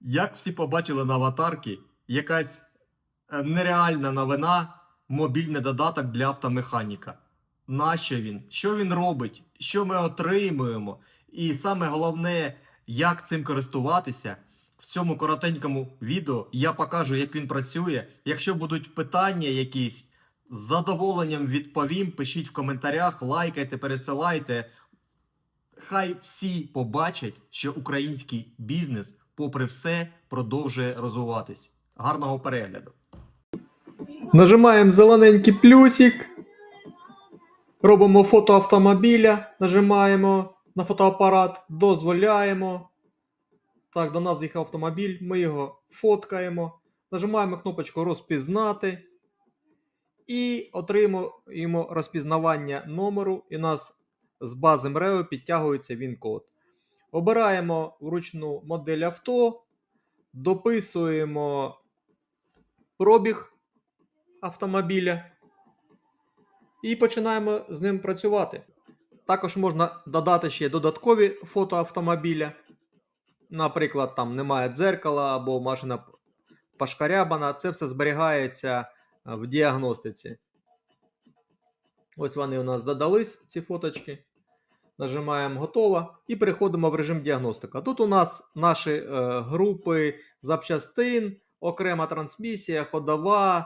Як всі побачили на аватарці, якась е, нереальна новина, мобільний додаток для автомеханіка. Нащо він? Що він робить? Що ми отримуємо? І саме головне, як цим користуватися. В цьому коротенькому відео я покажу, як він працює. Якщо будуть питання якісь, з задоволенням відповім. Пишіть в коментарях, лайкайте, пересилайте. Хай всі побачать, що український бізнес, попри все, продовжує розвиватись. Гарного перегляду. Нажимаємо зелененький плюсик. Робимо фото автомобіля. Нажимаємо на фотоапарат, дозволяємо. Так, до нас з'їхав автомобіль, ми його фоткаємо. Нажимаємо кнопочку розпізнати. І отримуємо розпізнавання номеру. І у нас з бази МРЕО підтягується він код. Обираємо вручну модель авто, дописуємо пробіг автомобіля і починаємо з ним працювати. Також можна додати ще додаткові фото автомобіля. Наприклад, там немає дзеркала або машина пошкарябана. Це все зберігається е, в діагностиці. Ось вони у нас додались, ці фоточки. Нажимаємо готово і переходимо в режим діагностика. Тут у нас наші е, групи запчастин, окрема трансмісія, ходова,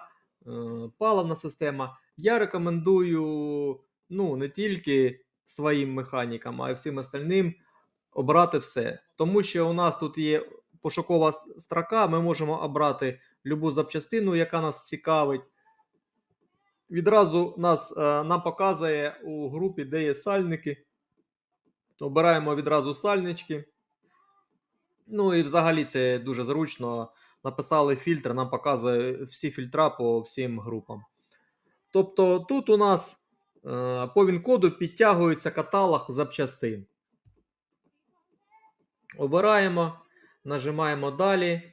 е, паливна система. Я рекомендую ну, не тільки своїм механікам, а й всім остальним обрати все. Тому що у нас тут є пошукова строка, ми можемо обрати любу запчастину, яка нас цікавить. Відразу нас, е, нам показує у групі, де є сальники. Обираємо відразу сальнички. Ну і взагалі це дуже зручно. Написали фільтр, нам показує всі фільтра по всім групам. Тобто тут у нас е, по він-коду підтягується каталог запчастин. Обираємо, нажимаємо далі.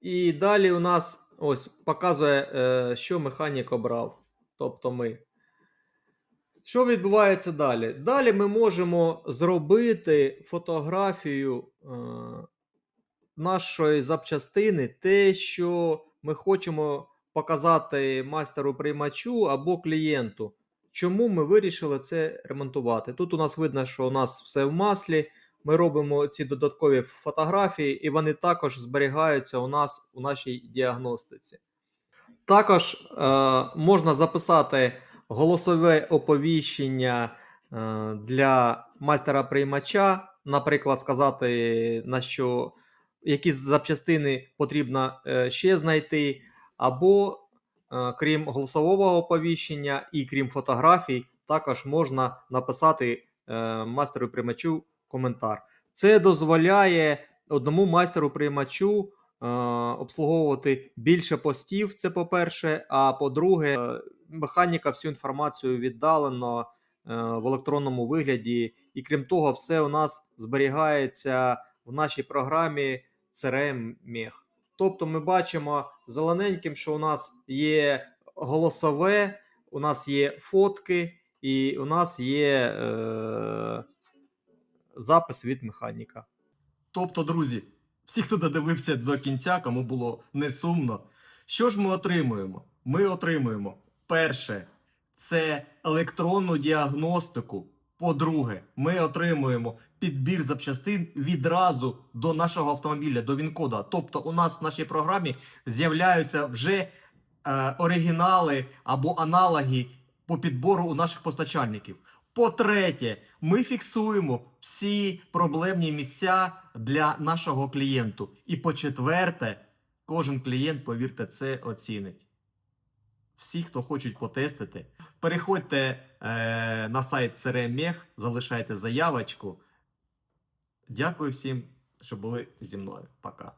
І далі у нас ось показує, е, що механік обрав. Тобто ми. Що відбувається далі? Далі ми можемо зробити фотографію е, нашої запчастини, те, що ми хочемо показати майстеру приймачу або клієнту. Чому ми вирішили це ремонтувати? Тут у нас видно, що у нас все в маслі. Ми робимо ці додаткові фотографії, і вони також зберігаються у нас у нашій діагностиці. Також е, можна записати голосове оповіщення е, для майстера-приймача, наприклад, сказати, на що які запчастини потрібно е, ще знайти, або е, крім голосового оповіщення і крім фотографій, також можна написати е, майстеру-приймачу коментар. Це дозволяє одному майстеру-приймачу е, обслуговувати більше постів. Це по-перше. А по-друге, механіка всю інформацію віддалено е, в електронному вигляді. І крім того, все у нас зберігається в нашій програмі CRM Mech. Тобто ми бачимо зелененьким, що у нас є голосове, у нас є фотки, і у нас є е, запис від механіка. Тобто, друзі, всі, хто додивився до кінця, кому було не сумно, що ж ми отримуємо? Ми отримуємо перше, це електронну діагностику. По-друге, ми отримуємо підбір запчастин відразу до нашого автомобіля, до він-кода. Тобто, у нас в нашій програмі з'являються вже е, оригінали або аналоги по підбору у наших постачальників. По-третє, ми фіксуємо всі проблемні місця для нашого клієнту. І по-четверте, кожен клієнт, повірте, це оцінить. Всі, хто хочуть потестити, переходьте е, на сайт CRM-Mech, залишайте заявочку. Дякую всім, що були зі мною. Пока.